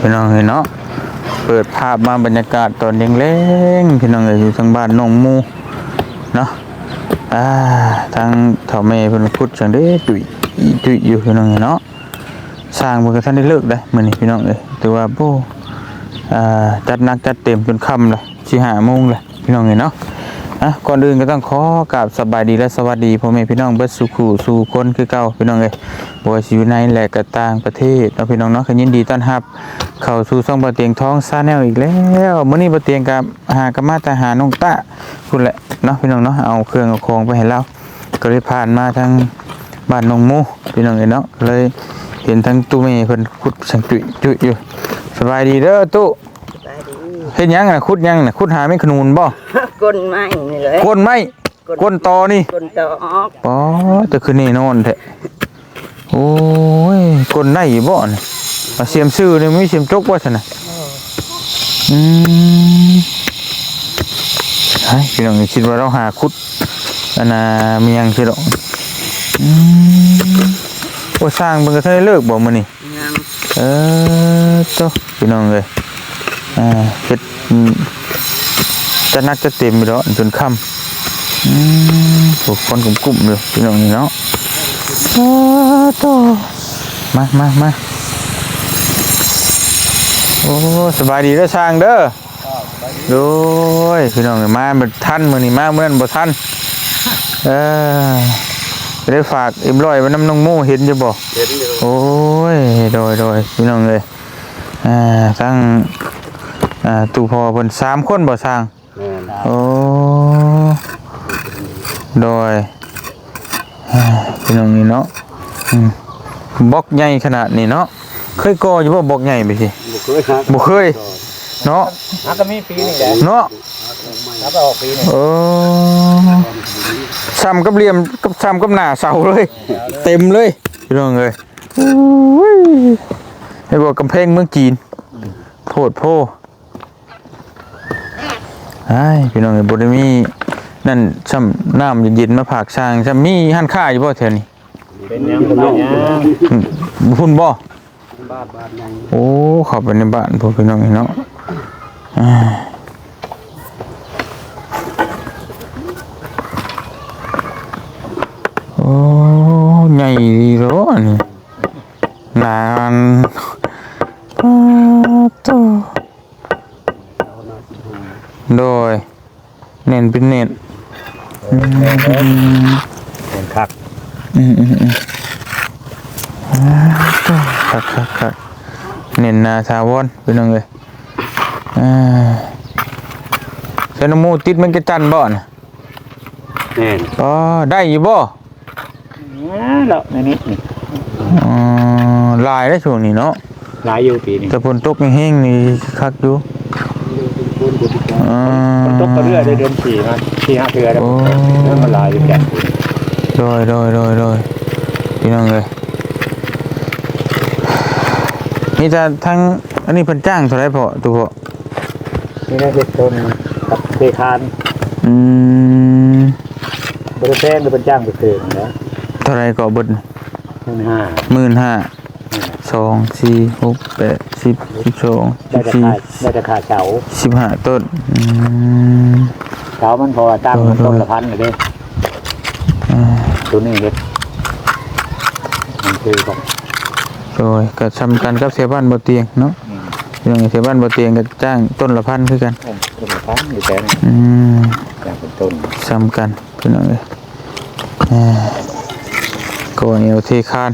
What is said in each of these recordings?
พี่น้องเห็นเนาะเปิดภาพมาบรรยากาศตอนเล้งๆพี่น้องเอ้ยอยู่ทางบ้านนองมูเนาะอ่าทางเฒ่าแม่เพิ่นพูดจังเด้ตุยตุยอยู่พี่น้องเอ้ยเนาะสร้างเพิ่นก็ทันได้เลิกได้มื้อนี้พี่น้องเอ้ยแต่ว่าโบอ่าจัดหนักจัดเต็มจนค่ำเลยสิ5โมงเลยพี่น้องเอ้ยเนาะ อะก่อนอื่นก็ต้องขอกราบสบายดีและสวัสดีพ่อแม่พี่น้องเบิดสุขูสู่คนคือเก่าพี่น้องเอ้ยบ่ว่าสิอยู่ในและก็ต่างประเทศเนาพี่น้องเนาะก็ยินดีต้อนรับ เข้าสู่ช่องบ่เตียงท้องซาแนลอีกแล้วมื้อนี้บ่เตียงกับหากมาแต่หาน้องตะพุ่นแหละเนาะพี่น้องเนาะเอาเครื่องเอาของไปให้เราก็เลยผ่านมาทางบ้านหนองมูพี่น้องเอ้ยเนาะเลยเห็นทั้งตู้แม่เพิ่นขุดสังจุยจุยอยู่สบายดีเด้อตู้ไปดี เฮ็ดหยังน่ะขุดหยังน่ะขุดหาไม่ขนูนบ่ก้นไม้นี่เลยก้นไม้ก้นตอนี่ก้นตอออกป๋อแต่คือนี่นอนแท้โอ้ยก้นได้อยู่บ่เนี่ยมาเสียมซื้อเนี่ยไม่เสียมจกว่าซั่นน่ะอืมไอ้พี่น้องคิดว่าเราหาคุดอันน่ะมีหยังสิดอกอืมโอ้สร้างเบิ่งก็ทันได้เลิกบ่มื้อนี้ยังเออโตพี่น้องเอ้ย อ่าเฮ็ดอืมจะนักจะเต็มอยู่แล้วจนค่ำอืมถูกคนกลุ่มๆอยู่พี่น้องนี่เนาะอ่าโตมามามาโอ้สบายดีเด้อช่างเด้อโดยพี่น้องเอ้ยมาบ่ทันมื้อนี้มาเมื่อนั้นบ่ทันเออจะได้ฝากเอ็มร้อยไว้น้ำน้องหมู่เห็นอยู่บ่เห็นอยู่โอ้ยโดยโดยพี่น้องเลยอ่าทั้ง อ่าตู่พอเพิ่นสามคนบ่สร้างแม่นโอ้โดยอ่าพี่น้องนี่เนาะอืมบล็อกใหญ่ขนาดนี้เนาะเคยก่ออยู่บ่บล็อกใหญ่ไปสิบ่เคยหาบ่เคยเนาะฮักก็มีปีนี่แหละเนาะฮักก็ออกปีนี่เออซ้ำกับเหลี่ยมกับซ้ำกับหน้าเสาเลย เต็มเลยพี่น้องเอ้ยโอ้ยให้บอกกำแพงเมืองจีนโพดโพ ไอ้ยพี่น้องเอ้ยบ่ได้มีนั่นซ้ำน้ำเย็นๆมาผากสร้างซ้ำมีหันค่าอยู่บ่แถวนี้เป็นหยังเป็นหยังอืมพุ่นบ่บ้านบ้านยังโอ้เข้าไปในบ้านพวกพี่น้องเอ้ยเนาะอ่าโอ้ใหญ่ดีเหรออันนี้น น้นเป็นเน้นอืมเป็นคักอืมอืมอืมอ้าวโตคักคักคักเน้นหนาทาวอนพี่น้องเอ้ยอ่าเซนโมติดมันกระจันบ่น่ะแม่นอ๋อได้อยู่บ่แล้วในนี้นี่อ๋อลายได้ช่วงนี้เนาะหลายอยู่ปีนี้แต่ฝนตกแห้งๆนี่คักอยู่อ่า มันตกกระเรื่อยได้เดือนสี่มาสี่ห้าเทื่อแล้วโอ้เริ่มมันหลายอยู่แก่โดยโดยโดยโดยพี่น้องเลยนี่จะทั้งอันนี้เพิ่นจ้างเท่าไหรพอตัวพอนี่นะเฮ็ดต้นกับเทคานอืมบริแพงหรือเป็นจ้างไปเถิงนะเท่าไหรก็เบิดหนึ่งห้าหมื่นห้าสองสี่หกแปด สิบสิบสองสิได้บแต่สี่ค่าได้แต่ค่าเสาสิบห้าต้นอืมเสามันพอตั้งมันต้นละพันเลยเด้อ่าตัวนี้เฮ็ดมันคือของโดยก็ทำกันกับเสียบ้านบ่เตียงเนาะเรื่องเสียบ้านบ่เตียงก็จ้างต้นละพันคือกัน ต้นละพันอยู่แต่นี่อืมจ้างเป็นต้นซ้ำกันพี่น้องเอ้ยอ่าก่อนเอาเทคาน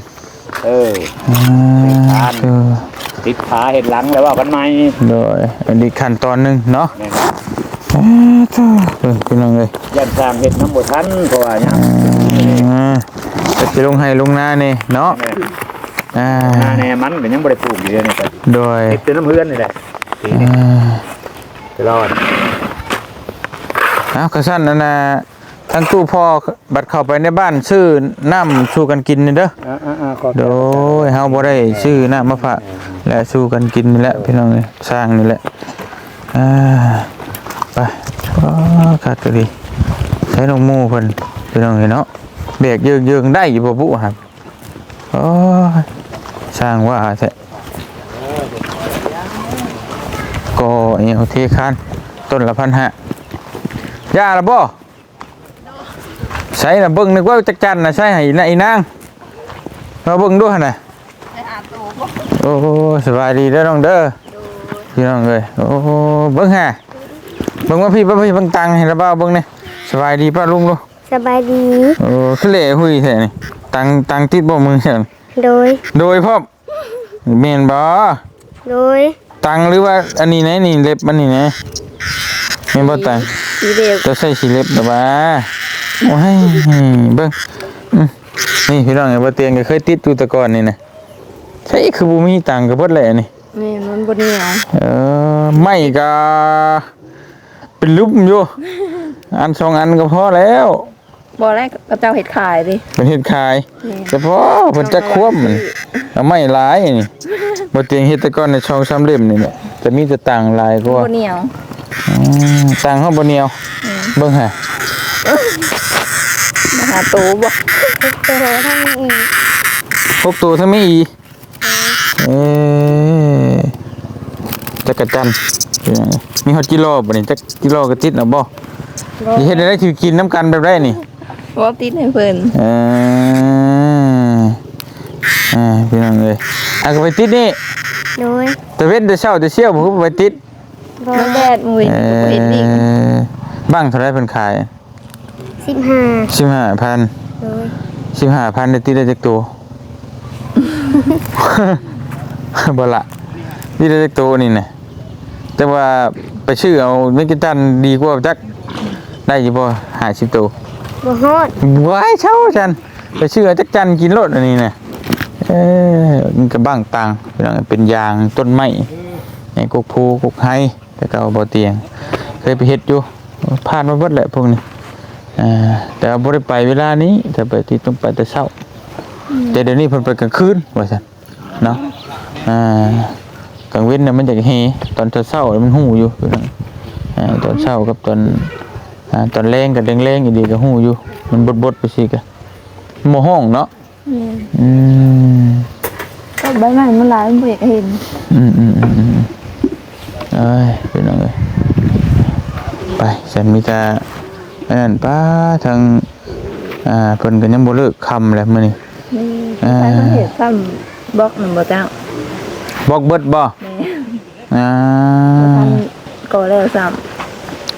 เออ อ่าเทคานเออ ติดขาเห็นหลังแล้วว่ากันไหมโดยอันนี้ขั้นตอนหนึงเนาะแม่นอ่าจ้าเออพี่น้องเอ้ยยันสร้างเห็ดน้ำบทันเพราะว่าเนี่ยอ่าก็จะลงให้ลงหน้านี่เนาะอ่าหน้าแน่มันก็ยังบริปลูกอยู่เลยเนี่ยแต่โดยเห็ดเป็นน้ำเพื่อนนี่แหละปีอ่นี้าจะรอด เอากระสั้นนั่นนะ ทั้งตู้พ่อบัดเข้าไปในบ้านซื้อน้ำสู้กันกินนี่เด้ออ่าอ่าอ่าขอโดยเฮาบ่ได้ซื้อน้ำมาฝากและสู้กันกินนี่แหละพี่น้องเอ้ยสร้างนี่แหละอ่าไปอ๋อคักก็ดีใช้น้องหมู่เพิ่นพี่น้องเอ้ยเนาะเบรกเยิงๆได้อยู่บ่บุครับโอ้ยสร้างว่าแท้นี่เอาเทคานต้นละพันห้าย่าละบ่ ใส่ละเบิ่งนึกว่าจักจันน่ะใช่ให้นายนางมาเบิ่งดูหั่นน่ะโอ้สบายดีเด้อน้องเด้อพี่น้องเอ้ยโอ้เบิ่งหาเบิ่งว่าพี่บ่พี่เบิ่งตังให้ละบ่าวเบิ่งนี่สบายดีป้าลุงลูกสบายดีโอ้คือเละหุยแท้นี่ตังตังติดบ่มือซั่นโดย โดยพ่อมแม่นบ่โดยตังหรือว่าอันนี้ไหนนี่เล็บมันนี่นะแม่นบ่ตังสีเดียวจะใส่สีเล็บหรือว่า โอ้ยเบิ่งอืมนี่พี่น้องไอ้บ่เตียงก็เคยติดอยู่แต่ก่อนนี่นะใช่คือบ่มีตังก็เบิดแหละนี่นี่มันบนเหนียวเออไม่ก็เป็นลุ่มอยู่อันสองอันก็พอแล้วบอแรกกระเจ้าเห็ดขายดิเป็นเฮ็ดขายแต่พอเพิ่นจะควบมันเอาไม่หลายนี่บ่เตียงเฮ็ดแต่ก่อนในช่องสามเหลี่ยมนี่แหละแต่มีแต่ตังหลายกว่าบนเหนียวอืมตังเฮาบ่เหนียวเบิ่งหา มาหาตูบ่โตทั้งอีกพวกตัวทั้งไม่อีเอ้ยจักรจันทร์เป็นไงมีฮอตกิโลบ่นี่จักกิโลก็ติดเนาะบ่สิเฮ็ดได้คือกินน้ำกันแบบได้นี่ว่าติดให้เพิ่นเอออ่าพี่น้องเอ้ยอะก็ไปติดนี่โดยแต่เว้นแต่เช้าแต่เชี่ยวบ่คือไปติดโดมันยแดดมือเอเอ็ดดิ้งอบ้างเท่าไหร่เพิ่นขาย สิบห้า15,000โดย15,000ได้ติดได้จักตัว บ่ละติดได้จักตัวนี่น่ะแต่ว่าไปชื่อเอาเมกิตันดีกว่าจักได้อยู่บ่50ตัวบ่ฮอดว้ายเช่าจันไปชื่อเอาจักจันกินรถอันนี้น่ะเอ้ยมันก็บ้างตังเป็นหยังเป็นยางต้นไม้ในกกภูกกไฮแต่ก็เอาบ่เตียง เคยไปเฮ็ดอยู่ผ่านมาเบิดแหละพวกนี้อ่า แต่ว่าบ่ได้ไปเวลานี้แต่ไปที่ต้องไปแต่เช้า แต่เดี๋ยวนี้เพิ่นไปกลางคืนว่าซั่นเนาะอ่ากลางเว้นน่ะมันจะเฮตอนเช้าๆมันหูอยู่อยู่นั่นอ่าตอนเช้ากับตอนอ่าตอนแรงกับแรงๆอีดีก็หูอยู่ มันบดๆไปสิก็หมู่ห้องเนาะอืมก็ใบไม้มันหลายมันบ่อยากเห็นอืมอืมอืมอืมเอ้ยเป็นยังไงไปฉันมีแต่ อันนั้นป้าทางอ่าเพิ่นก็ยังบ่เลิกคำแหละมื้อนี้นี่อ่าใครเขาเห็ดซ้ำบล็อกหนึ่งบ่เจ้าบอกเบิดบ่แม่อ่าท่านก็แล้วซ้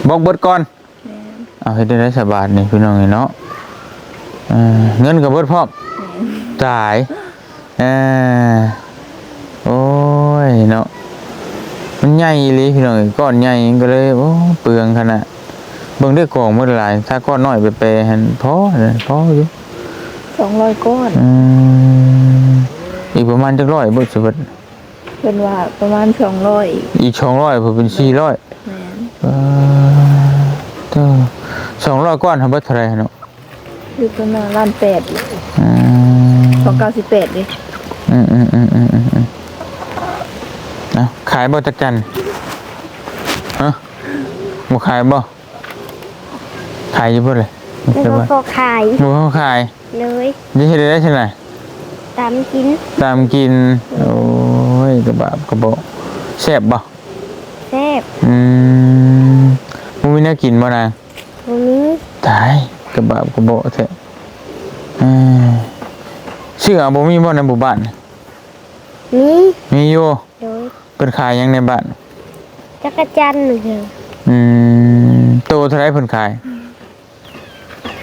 บอกเบิดก่อนเอาเฮ็ดได้ได้สบายนี่พี่น้องเอ้ยเนาะอ่าเงินก็เบิดพร้อมจ่ายอ่าโอ้ยเนาะมันใหญ่อีหลีพี่น้องเอ้ยก้อนใหญ่ก็เลยโอ้เปลืองขนาด เบิ่งได้กล่องหมดหลายถ้าก้อนน้อยไปแปรหันพอเลยพออยู่ำสองร้อยก้อนอืมอีกประมาณจักร้อยเบิดสิเบิดเป็นว่าประมาณสองร้อยอีกอีก200เพิ่นเป็น400แม่นเออเด้อ200ก้อนทำเบิดเท่าไหร่เนาะคือประมาณล้านแปดอีกอืมสองเก้าสิบแปดดิอืมอืมอืมอืมอืมอืมนะขายบ่จักจันฮะบ่ขายบ่ ขายอยู่บ่เลยบ่แล้วใช่ก็บ่พอขายบ่เขาขายเลยนี่เฮ็ดได้ใช่ไหมตามกินตามกิน โอ้ยกระบาบกระบอกแซ่บบ่แซ่บอืมบ่มีแนวกินบ่นางบ่มีตายกระบาบกระบอกแท้เอ้ยชื่อเอาบ่มีบ่ในหมู่บ้านมีมีอยู่โดยเพิ่นขายหยังในบ้าน จักรจันทร์เถอะอืมโตเท่าไรเพิ่นขาย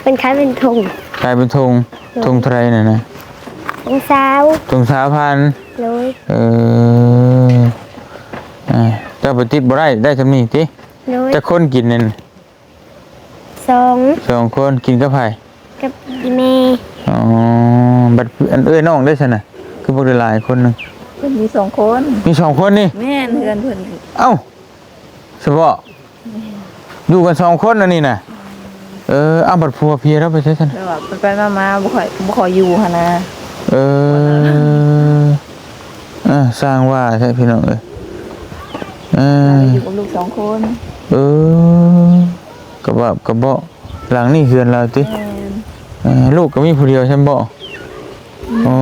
เป็นคล้ายเป็นธงขายเป็นธงธงเท่าไรน่ะนะธงสาวธงสามพันเลยเอออ่าเจ้าไปติดบ่ได้ได้ซำนี้ติเลยจะคนกินนั่นสองสองคนกินกับไผกับอีแม่อ๋อบัดอันเอ้ยน้องได้ซั่นน่ะคือบ่ได้หลายคนหนึงเพิ่นมีสองคน มีสองคนนี่ แม่นเพื่อนเพิ่นเอ้าเฉพาะอยู่กันสองคนอันนี้น่ะ เอออ้าวบัดผัวเพียแล้วไปใช่ซั่นแล้วว่าไปไปมามาบ่ค่อยบ่ค่อยอยู่หั่นนะเออเออสร้างว่าใช่พี่น้องเอ้ยเอออยู่กับลูกสองคน เออกระบะกระเบาะหลังนี่เฮือนเราติแม่นเออลูกก็มีผู้เดียวใช่บ่อ๋อ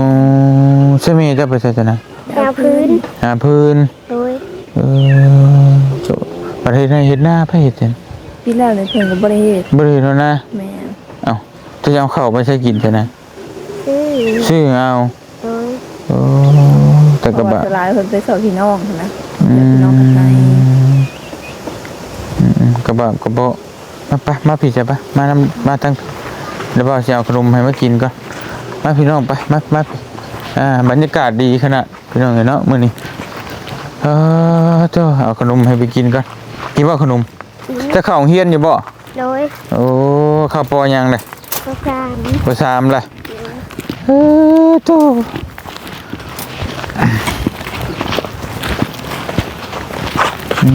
ใช่ไหมจะไปใช่จังนะแนวพื้นหาพื้นโดยเออโจประเทศไหนเฮ็ดหน้าไผเฮ็ดจัง พี่แล้วเนี่ยเพิ่นก็บ่ได้เฮ็ดบ่ได้เฮ็ดแล้วนะแม่นเอ้าจะเอาเข้าวไปใช้กินใช่นะอืมซื้อเอาโดยโอ้แต่เพกระราะว่าบะสลายเพิ่นไปสอบพี่น้องนะอืพี่น้องกันไทยมอืมกระบะกระโบะมาไปมาพี่จะปะมานำมาตั้งเดี๋ยวบ่าวสิเอาขนมให้มากินก่อนมาพี่น้องไปมามาพี่อ่าบรรยากาศดีขนาดพี่น้องเห็นเนาะมื้อนี้เออเจ้าเอาขนมให้ไปกินก่อนกินบ่ขนม จะเข้าโรงเรียนอยู่บ่โดยโอ้เข้าปอยังเลยพระพรามปสามเลยเออโตอื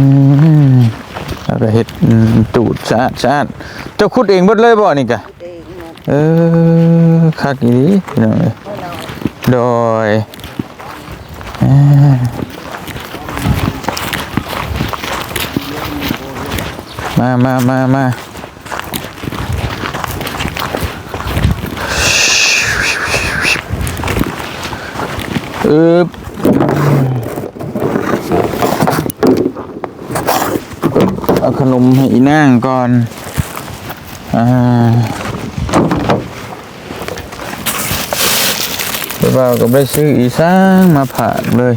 มแล้วก็เฮ็ดอืมตูดสะอาดสะอาดเจ้าขุดเองเบิดเลยบ่นี่กะเออคักอีหลีพี่น้องเอ้ยโดยเอ้อ มามามามาอึบเอาขนมให้อีนางก่อน อ่าเดี๋ยวเราก็ไปซื้ออีสางมาผ่ากเลย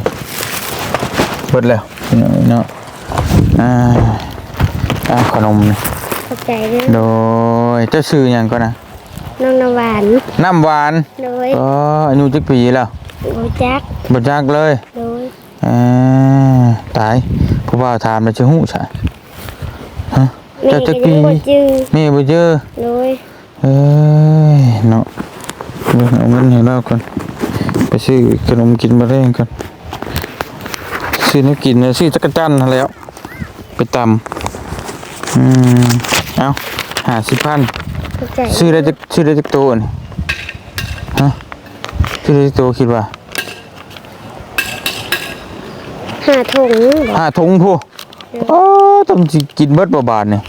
เบิดแล้วเนาะอ่า อ่าขนมนี่เข้าใจเรื่องโดยเจะซื้ออย่างก่อนนะน้องนำหวานน้ำหวานโดยอ๋ออายุจักปีแล้วโบจักบ่จักเลยโดยอ่าตายผู้บ่าวถามแล้วจะหู้ใช่ฮะแม่เจ้าก็จักยัปีงบ่จื้อแม่บ่เจอ โดยเอ้ยเนาะเดี๋ยวเอาเงินให้เราก่อนไปซื้อขนมกินมาเร่งก่อนซื้อน้ำกินเนี่ยซื้อจักรจันทร์นั่นแหล้ว ไปตำ อืมเอาหาสิพันเข้าใจซื้อได้จักซื้อได้จักตัวนี่ฮะซื้อได้จักตัวคิดว่าหาถุงบ่ห้าถุงพูโอ้ต้องสิกินเบิดบ่บาทนี่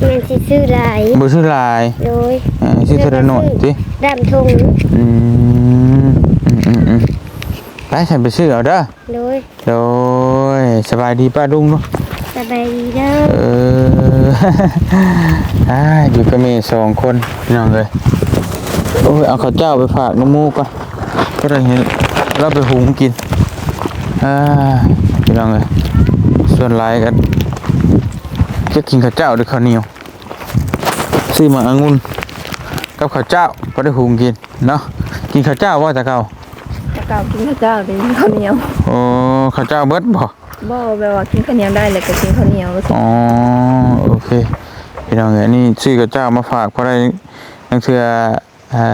มันสิซื้อหลายบ่ซื้อหลายโดยเออซื้อเท่าละหน่อยสิดำถุงอืมอืมอืมอืมไปฉันไปซื้อเอาเด้อโดยโดยสบายดีป้าลุงเนาะ สบายดีเด้อเอออ่าอยู่กับเมย์สองคนพี่น้องเลยโอ้ยเอาข้าวเจ้าไปฝากน้องมูก่อนก็ได้เห็นเราไปหุงกินอ่าพี่น้องเลยส่วนหลายกันจะกินข้าวเจ้าหรือข้าวเหนียวซื้อมาองุ่นกับข้าวเจ้าพอได้หุงกินเนาะกินข้าวเจ้าว่าแต่เก่าถ้าเก่ากินข้าวเจ้าได้ข้าวเหนียวโอ้ข้าวเจ้าเบิดบ่ บ่แบบว่ากินข้าวเหนียวได้เลยก็กินข้าวเหนียวรู้สึกอ๋อโอเคพี่น้องเอ้ยนี่ชื่อกับเจ้ามาฝากเพราะได้นังเทือเอ่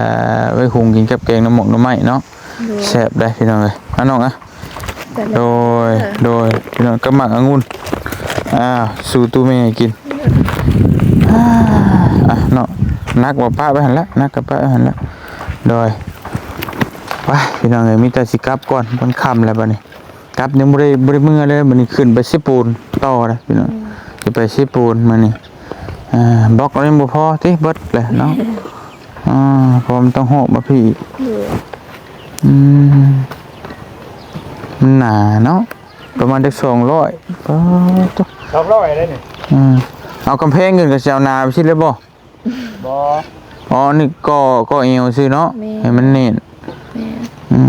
อไว้หุงกินกับแกงน้ำหมกน้ำไหม้เนาะดูแซ่บได้พี่น้องเอ้ยอะน้องอะแต่โดยโดยพี่น้องก็หมักองุ่นอ่าสู่ตู้แม่ให้กินอ่าอะเนาะนักบ่ป้าไปหันละนักกับป้าไปหันละโดยไปพี่น้องเอ้ยมีแต่สิกลับก่อนมันค่ำแล้วบัดนี้ กลับยังบ่ได้บ่ได้มื้อเลยบัดนี้ขึ้นไปสิปูนต่อเลยพี่น้องสิไปสิปูนมานี่อ่าบล็อกอะไรบ่พอที่เบิดเลยเนาะอ่าเพอมันต้องหอบมาพี่อีกดูอืมมันหนาเนาะประมาณได้สองร้อยก็ตัวสองร้อยได้นี่อืมเอากำแพงเงินกับเจ้านาไปชิเลยบ่บออ๋อนี่ก็ก็เอวซื้อเนาะให้มันเน้นแม่อื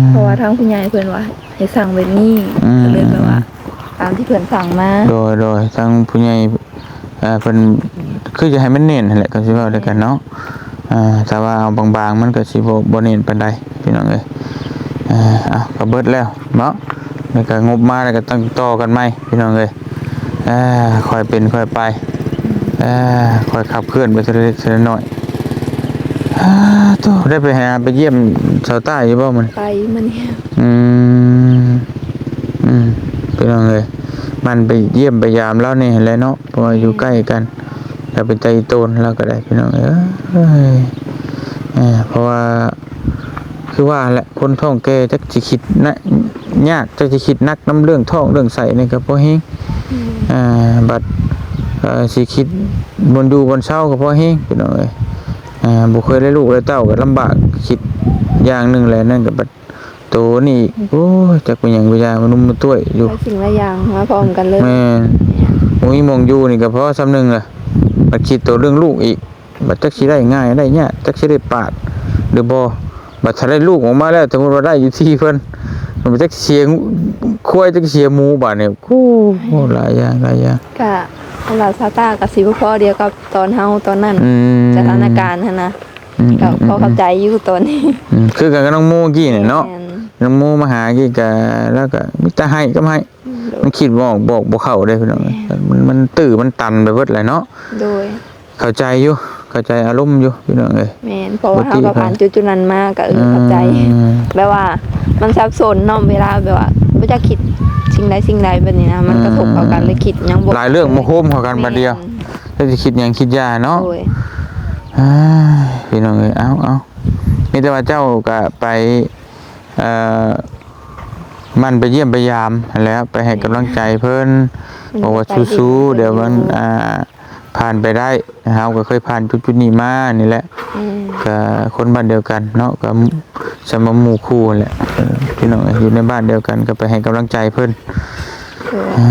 มเพราะว่าทางคุณยายเพิ่นว่า ให้สั่งแบบนี้อืม ก็เลยแบบว่า ตามที่เพิ่นสั่งมาโดยโดยทางผู้ใหญ่เอ่อเพิ่นคือจะให้มันเน้นนั่นแหละก็สิว่าด้วยกันเนาะอ่าแต่ว่าเอาบางๆมันก็สิบ่บ่เน้นปานใดพี่น้องเอ้ยอ่าอะก็เบิดแล้วเนาะแล้วก็งบมาแล้วก็ต้องต่อกันไหมพี่น้องเลยอ่าค่อยเป็นค่อยไปอ่าค่อยขับเคลื่อนไปทีละเล็กทีละน้อย อ่าตัวได้ไปหาไปเยี่ยมชาวใต้อยู่บ่มันไปมันเนี่ยอืมอืมพี่น้องเลยมันไปเยี่ยมไปยามแล้วนี่แหละเนาะเพราะว่าอยู่ใกล้กันแล้วไปใจโตนแล้วก็ได้พี่น้องเอ้ยเอ่าเพราะว่าคือว่าแหละคนท้องแก่จักสิคิดนะยากจักสิคิดนักน้ำเรื่องท้องเรื่องใส่นี่ก็บ่เฮงอ่าบัดเอ่อสิคิดบนอยู่บนเช้าก็บ่เฮงพี่น้องเอ้ย อ่าบ่เคยได้ลูกได้เต้าก็ลำบากคิดอย่างหนึงแหละนั่นก็บัดโตนี่อีกโอ้ยจักเป็นหยังบ่ยางมันนุ่มมาต้วยอยู่หลายสิ่งหลายอย่างมาพร้อมกันเลยแม่นบ่มีหมองอยู่นี่ก็เพราะซ้ำหนึงล่ะมาคิดตัวเรื่องลูกอีกบัดจักสิได้ง่ายได้ยากจักสิได้ปาดหรือบ่บัดถ้าได้ลูกออกมาแล้วสมมุติว่าได้อยู่ที่เพิ่นมันจักเสียงควายจักเสียหมูบาดเนี่ยกูโอ้หลายอย่างหลายอย่างก็ เราซาตากับสิบพ่อเดียวกับตอนเฮาตอนนั้นอืมสถานการณ์หั้นนะอืมก็พอเข้าใจอยู่ตอนนี้อืมคือกันกับน้องหมูกี้เนี่ยเนาะแม่นน้องหมูมาหากี้ก็แล้วก็มีแต่ให้ก็ให้มันคิดบ่ออกบอกบ่เข้าได้พี่น้องมันมันตื้อมันตันไปเบิดแหละเนาะโดยเข้าใจอยู่เข้าใจอารมณ์อยู่พี่น้องเอ้ย แม่นเพราะว่าปกติเฮาก็ผ่านจุดๆนั้นมาก็เออเข้าใจ อืม แบบว่ามันสับสนเนาะเวลาแบบว่า บ่จะคิดสิ่งใดสิ่งใดแบบนี้นะมันกระทบต่อกันเลยคิดหยังบ่หลายเรื่องมาโฮมเข้ากันบัดเดียวถ้าสิคิดหยังคิดยาเนาะโดยอ้ายพี่น้องเอ้ยเอาเอามีแต่ว่าเจ้าก็ไปเอ่อมันไปเยี่ยมไปยามหั้นแหล้วไปให้กำลังใจเพิ่นบอกว่าสู้ๆเดี๋ยวมันอ่า ผ่านไปได้เฮาก็เคยผ่านจุดๆนี้มานี่แหละอืมก็คนบ้านเดียวกันเนาะก็สมหมู่คู่นั่นแหละเออพี่น้องอยู่ในบ้านเดียวกันก็ไปให้กำลังใจเพิ่นโดยอ่า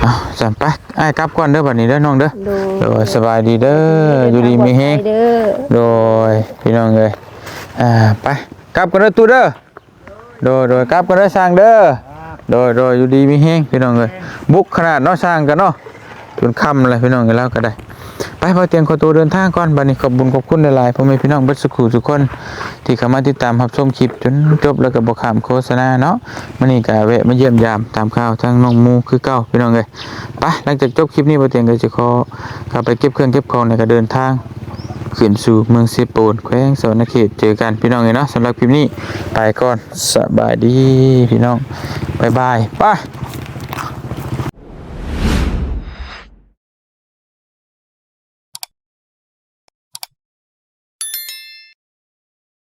เอาจันไปไอ้ายกลับก่อนเด้อบัดนี้เด้อน้องเด้อโดยโดยสบายดีเด้ออยู่ดีมีแฮงเด้อโดยพี่น้องเอ้ยอ่าไปกลับกันเด้อตูเด้อโดยโดยกลับกันเด้อสร้างเด้อโดยโดยอยู่ดีมีแฮงพี่น้องเอ้ยบุกขนาดเนาะสร้างกันเนาะ จนค่ำเลยพี่น้องเอ้ยแล้วก็ได้ ไปพอเตียมขอตัวเดินทางก่อนบัดนี้ขอบบุญขอบคุณหลายๆพ่อแม่พี่น้องเบิดสุขุทุกคน ที่เข้ามาติดตามรับชมคลิปจนจบแล้วก็บ่ข้ามโฆษณาเนาะมื้อนี้ก็แวะมาเยี่ยมยามตามข่าวทางน้องมูคือเก่าพี่น้องเอ้ยไปหลังจากจบคลิปนี้พอเตียมก็จะขอเข้าไปเก็บเครื่องเก็บของแล้วก็เดินทางขึ้นสู่เมืองเซโปนแขวงสวรรณเขตเจอกันพี่น้องเลยเนาะสำหรับคลิปนี้ไปก่อนสบายดีพี่น้องบายบายไป